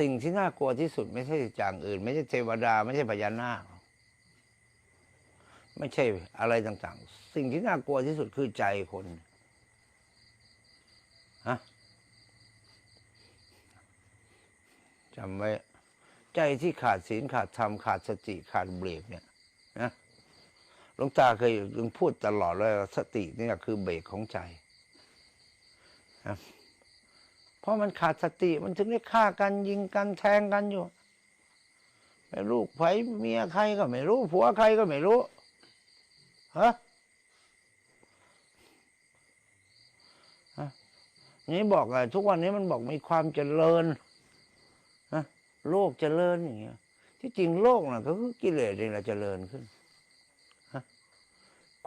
สิ่งที่น่ากลัวที่สุดไม่ใช่อย่างอื่น ไม่ใช่เทวดา ไม่ใช่พญานาคไม่ใช่อะไรต่าง ๆ สิ่งที่น่ากลัวที่สุดคือใจคนฮะจำไว้ ใจที่ขาดศีลขาดธรรมขาดสติขาดเบรกเนี่ยนะหลวงตาเคยพูดตลอดเลยว่าสตินี่คือเบรกของใจนะ เพราะมันขาดสติมันถึงได้ฆ่ากันยิงกันแทงกันอยู่ ไม่รู้ไผเมียใครก็ไม่รู้ผัวใครก็ไม่รู้ฮะนี่บอกอะทุกวันนี้มันบอกมีความเจริญโลกเจริญอย่างเงี้ย ที่จริงโลกน่ะก็คือกิเลสเองแหละเจริญขึ้น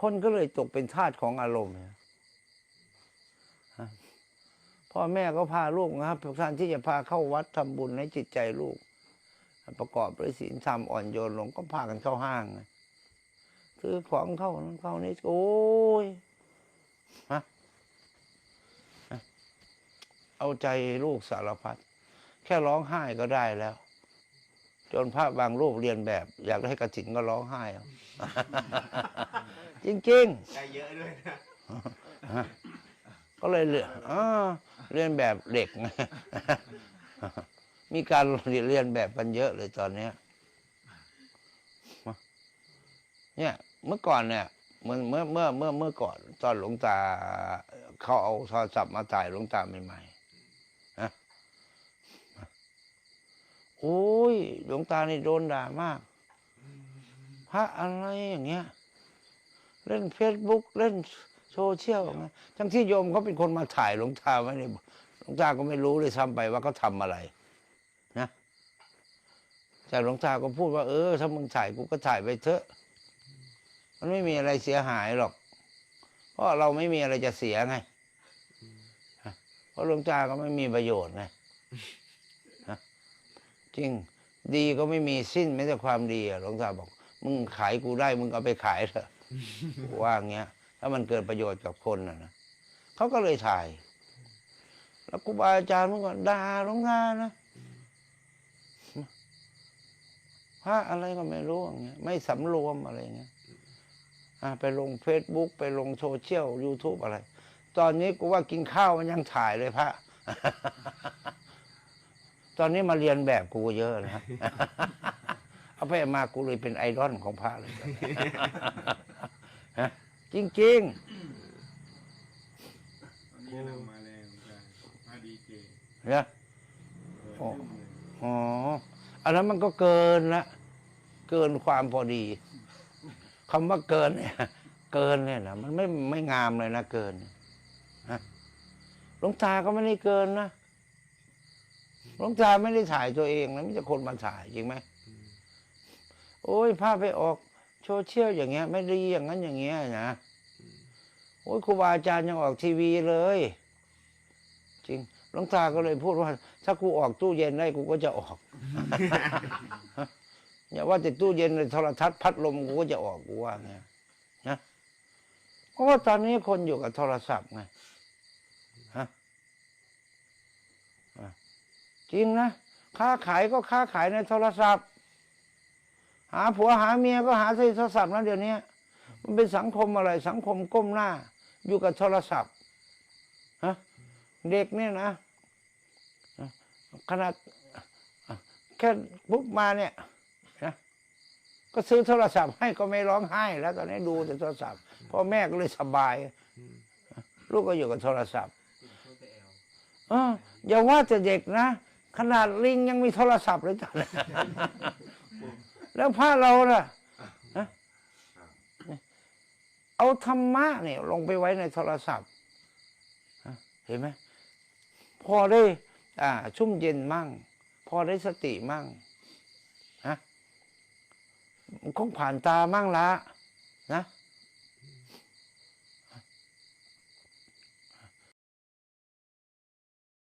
คนก็เลยตกเป็นทาสของอารมณ์เนี่ย พ่อแม่ก็พาลูกนะครับทุกท่านที่จะพาเข้าวัดทำบุญให้จิตใจลูก ประกอบด้วยศีลธรรมอ่อนโยนลงก็พากันเข้าห้างไงซื้อของเข้านั้นเข้านี้โอ้ยฮะฮะเอาใจลูกสารพัดแค่ร้องไห้ก็ได้แล้ว จนพระบางรูปเรียนแบบ อยากได้กระถิ่นก็ร้องไห้เอาจริงใจเยอะด้วยนะๆก็เลยเรียนอ่า เรียนแบบเด็กไงมีการเรียนแบบกันเยอะเลยตอนเนี้ยเนี่ยเมื่อก่อนเนี่ยเมื่อเมื่อเมื่อเมื่อเมื่อก่อน ตอนหลวงตาเขาเอาโทรศัพท์มาถ่ายหลวงตาใหม่ๆโอ้ยหลวงตานี่โดนด่ามาก พระอะไรอย่างเงี้ย เล่นเฟซบุ๊กเล่น โซเชียลอย่างทั้งที่โยมเขาเป็นคนมาถ่ายหลวงตาไว้เนี่ยหลวงตาก็ไม่รู้เลยซ้ำไปว่าเขาทำอะไร นะแต่หลวงตาก็พูดว่าเออถ้ามึงถ่ายกูก็ถ่ายไปเถอะ มันไม่มีอะไรเสียหายหรอก เพราะเราไม่มีอะไรจะเสียไงเพราะหลวงตาก็ไม่มีประโยชน์ไงจริง ดีก็ไม่มีสิ้นแม้แต่ความดีอะหลวงตาบอก มึงขายกูได้ มึงเอาไปขายเถอะว่าอย่างเงี้ย ถ้ามันเกิดประโยชน์กับคนนะนะเขาก็เลยถ่าย แล้วครูบาอาจารย์เมื่อก่อนด่าหลวงานนะพระอะไรก็ไม่รู้อย่างเงี้ยไม่สำรวมอะไรเงี้ยอะไปลงเฟซบุ๊กไปลงโซเชียลยูทูบอะไร ตอนนี้กูว่ากินข้าวมันยังถ่ายเลยพระ ตอนนี้มาเรียนแบบกูเยอะนะเอาไปมากูเลยเป็นไอดอลของพระเลยฮะ จริงวันนี้เรามาแรงกันมาดีเจๆนะ เปิดโอ้ให้เลยอ๋อ อันนั้นมันก็เกินละ เกินความพอดี คำว่าเกินเนี่ย เกินเนี่ยนะมันไม่ไม่งามเลยนะเกินฮะหลวงตาก็ไม่ได้เกินนะหลวงตาไม่ได้ถ่ายตัวเองนะไมแต่จะคนมาถ่ายจริงไหม โอ้ยภาพไปออก โซเชียลอย่างเงี้ย ไม่ดีอย่างนั้นอย่างเงี้ยนะโอ้ยครูบาอาจารย์ยังออกทีวีเลย จริงหลวงตาก็เลยพูดว่า ถ้ากูออกตู้เย็นได้กูก็จะออกอย่าว่าแต่ตู้เย็นเลยโทรทัศน์พัดลมกูก็จะออกกูว่าไงนะเพราะว่าตอนนี้คนอยู่กับโทรศัพท์ไงฮะอะจริงนะค้าขายก็ค้าขายในโทรศัพท์ หาผัวหาเมียก็หาในโทรศัพท์นะเดี๋ยวนี้มันเป็นสังคมอะไร สังคมก้มหน้า อยู่กับโทรศัพท์ฮะเด็กเนี่ยนะขนาดแค่ปุ๊บมาเนี่ยก็ซื้อโทรศัพท์ให้ก็ไม่ร้องไห้ แล้วตอนนี้ดูแต่โทรศัพท์พ่อแม่ก็เลยสบาย ลูกก็อยู่กับโทรศัพท์อออย่าว่าแต่เด็กนะ ขนาดลิงยังมีโทรศัพท์เลยจ้ะ แล้วพระเราล่ะฮะเอาธรรมะเนี่ยลงไปไว้ในโทรศัพท์ฮะเห็นไหมพอได้ อ่า ชุ่มเย็นมั่ง พอได้สติมั่งคงผ่านตามั่งละนะ